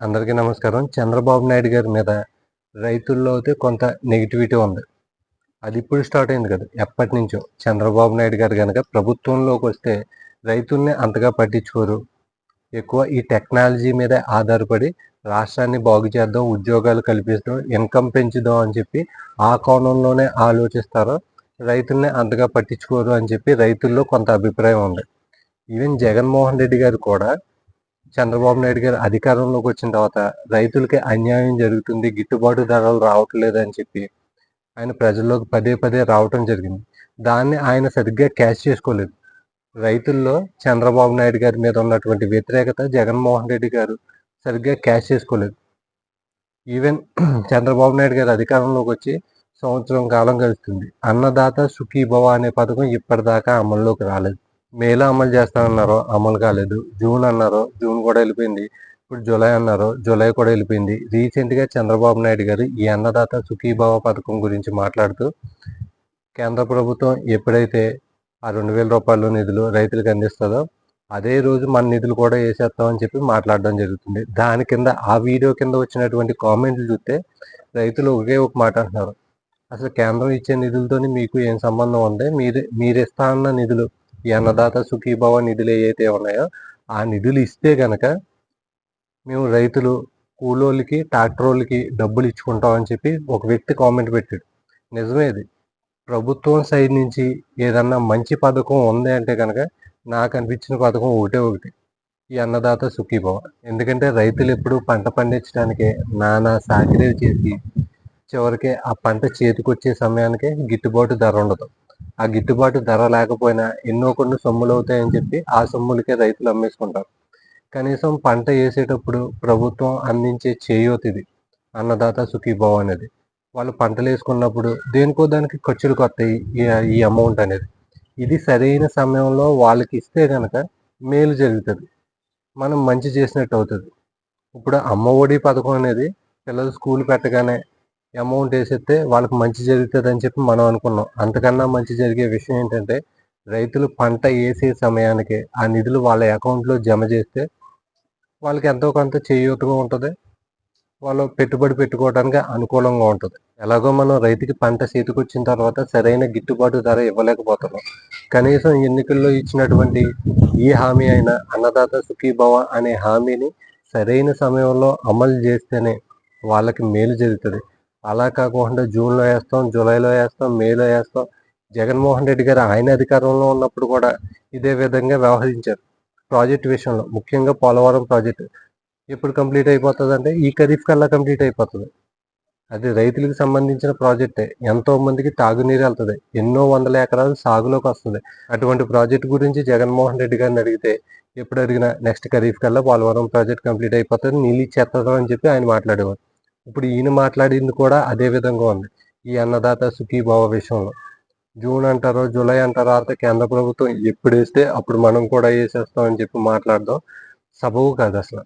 అందరికీ నమస్కారం. చంద్రబాబు నాయుడు గారి మీద రైతుల్లో అయితే కొంత నెగిటివిటీ ఉంది. అది ఇప్పుడు స్టార్ట్ అయింది కదా. ఎప్పటి నుంచో చంద్రబాబు నాయుడు గారు కనుక ప్రభుత్వంలోకి వస్తే రైతుల్ని అంతగా పట్టించుకోరు. ఎక్కువ ఈ టెక్నాలజీ మీద ఆధారపడి రాష్ట్రాన్ని బాగు చేద్దాం ఉద్యోగాలు కల్పిస్తాం ఇన్కమ్ పెంచుదాం అని చెప్పి ఆ కోణంలోనే ఆలోచిస్తారు రైతుల్ని అంతగా పట్టించుకోరు అని చెప్పి రైతుల్లో కొంత అభిప్రాయం ఉంది. ఈవెన్ జగన్మోహన్ రెడ్డి గారు కూడా చంద్రబాబు నాయుడు గారు అధికారంలోకి వచ్చిన తర్వాత రైతులకి అన్యాయం జరుగుతుంది గిట్టుబాటు ధరలు రావట్లేదు అని చెప్పి ఆయన ప్రజల్లోకి పదే పదే రావటం జరిగింది. దాన్ని ఆయన సరిగ్గా క్యాష్ చేసుకోలేదు. రైతుల్లో చంద్రబాబు నాయుడు గారి మీద ఉన్నటువంటి వ్యతిరేకత జగన్మోహన్ రెడ్డి గారు సరిగ్గా క్యాష్ చేసుకోలేదు. ఈవెన్ చంద్రబాబు నాయుడు గారు అధికారంలోకి వచ్చి సంవత్సరం కాలం గడుస్తుంది. అన్నదాత సుఖీభవ అనే పథకం ఇప్పటిదాకా అమల్లోకి రాలేదు. మేలో అమలు చేస్తానన్నారో అమలు కాలేదు. జూన్ అన్నారో జూన్ కూడా వెళ్ళిపోయింది. ఇప్పుడు జూలై అన్నారో జూలై కూడా వెళ్ళిపోయింది. రీసెంట్గా చంద్రబాబు నాయుడు గారు ఈ అన్నదాత సుఖీభావ పథకం గురించి మాట్లాడుతూ కేంద్ర ప్రభుత్వం ఎప్పుడైతే ఆ రెండు వేల రూపాయల నిధులు రైతులకు అందిస్తుందో అదే రోజు మన నిధులు కూడా వేసేస్తామని చెప్పి మాట్లాడడం జరుగుతుంది. దాని కింద ఆ వీడియో కింద వచ్చినటువంటి కామెంట్లు చూస్తే రైతులు ఒకే ఒక మాట అంటున్నారు. అసలు కేంద్రం ఇచ్చే నిధులతోని మీకు ఏం సంబంధం ఉంది? మీరు మీరు ఇస్తా అన్న నిధులు ఈ అన్నదాత సుఖీభవ నిధులు ఏవైతే ఉన్నాయో ఆ నిధులు ఇస్తే కనుక మేము రైతులు కూలోళ్ళకి ట్రాక్టర్లకి డబ్బులు ఇచ్చుకుంటామని చెప్పి ఒక వ్యక్తి కామెంట్ పెట్టాడు. నిజమే అది. ప్రభుత్వం సైడ్ నుంచి ఏదన్నా మంచి పథకం ఉంది అంటే కనుక నాకు అనిపించిన పథకం ఒకటే ఒకటి. ఈ అన్నదాత సుఖీభవ. ఎందుకంటే రైతులు ఎప్పుడు పంట పండించడానికే నానా సాకిరేవి చేసి చివరికి ఆ పంట చేతికొచ్చే సమయానికే గిట్టుబాటు ధర ఉండదు. ఆ గిట్టుబాటు ధర లేకపోయినా ఎన్నో కొన్ని సొమ్ములు అవుతాయని చెప్పి ఆ సొమ్ములకే రైతులు అమ్మేసుకుంటారు. కనీసం పంట వేసేటప్పుడు ప్రభుత్వం అందించే చేయూతది అన్నదాత సుఖీభావ అనేది. వాళ్ళు పంటలు వేసుకున్నప్పుడు దేనికో దానికి ఖర్చులు కొత్తాయి ఈ అమౌంట్ అనేది. ఇది సరైన సమయంలో వాళ్ళకి ఇస్తే కనుక మేలు జరుగుతుంది. మనం మంచి చేసినట్టు అవుతుంది. ఇప్పుడు అమ్మ ఒడి పథకం అనేది పిల్లలు స్కూల్ పెట్టగానే అమౌంట్ వేసేస్తే వాళ్ళకి మంచి జరుగుతుంది అని చెప్పి మనం అనుకున్నాం. అంతకన్నా మంచి జరిగే విషయం ఏంటంటే రైతులు పంట వేసే సమయానికి ఆ నిధులు వాళ్ళ అకౌంట్లో జమ చేస్తే వాళ్ళకి ఎంతో కొంత చేయూతగా ఉంటుంది. వాళ్ళు పెట్టుబడి పెట్టుకోవడానికి అనుకూలంగా ఉంటుంది. ఎలాగో మనం రైతుకి పంట చేతికొచ్చిన తర్వాత సరైన గిట్టుబాటు ధర ఇవ్వలేకపోతున్నాం. కనీసం ఎన్నికల్లో ఇచ్చినటువంటి ఏ హామీ అయినా అన్నదాత సుఖీభవ అనే హామీని సరైన సమయంలో అమలు చేస్తేనే వాళ్ళకి మేలు జరుగుతుంది. అలా కాకుండా జూన్లో వేస్తాం జూలైలో వేస్తాం మేలో వేస్తాం. జగన్మోహన్ రెడ్డి గారు ఆయన అధికారంలో ఉన్నప్పుడు కూడా ఇదే విధంగా వ్యవహరించారు ప్రాజెక్ట్ విషయంలో. ముఖ్యంగా పోలవరం ప్రాజెక్టు ఎప్పుడు కంప్లీట్ అయిపోతుంది అంటే ఈ ఖరీఫ్ కల్లా కంప్లీట్ అయిపోతుంది. అది రైతులకు సంబంధించిన ప్రాజెక్టే. ఎంతో మందికి తాగునీరు వెళ్తుంది. ఎన్నో వందల ఎకరాలు సాగులోకి వస్తుంది. అటువంటి ప్రాజెక్ట్ గురించి జగన్మోహన్ రెడ్డి గారిని అడిగితే ఎప్పుడు అడిగినా నెక్స్ట్ ఖరీఫ్ కల్లా పోలవరం ప్రాజెక్ట్ కంప్లీట్ అయిపోతుంది. నీళ్ళు ఇచ్చేస్తాం అని చెప్పి ఆయన మాట్లాడేవారు. ఇప్పుడు ఈయన మాట్లాడింది కూడా అదే విధంగా ఉంది. ఈ అన్నదాత సుఖీభావ విషయంలో. జూన్ అంటారో జూలై అంటారో అయితే కేంద్ర ప్రభుత్వం ఎప్పుడు వేస్తే అప్పుడు మనం కూడా వేసేస్తాం అని చెప్పి మాట్లాడదాం సబవు కాదు అసలు.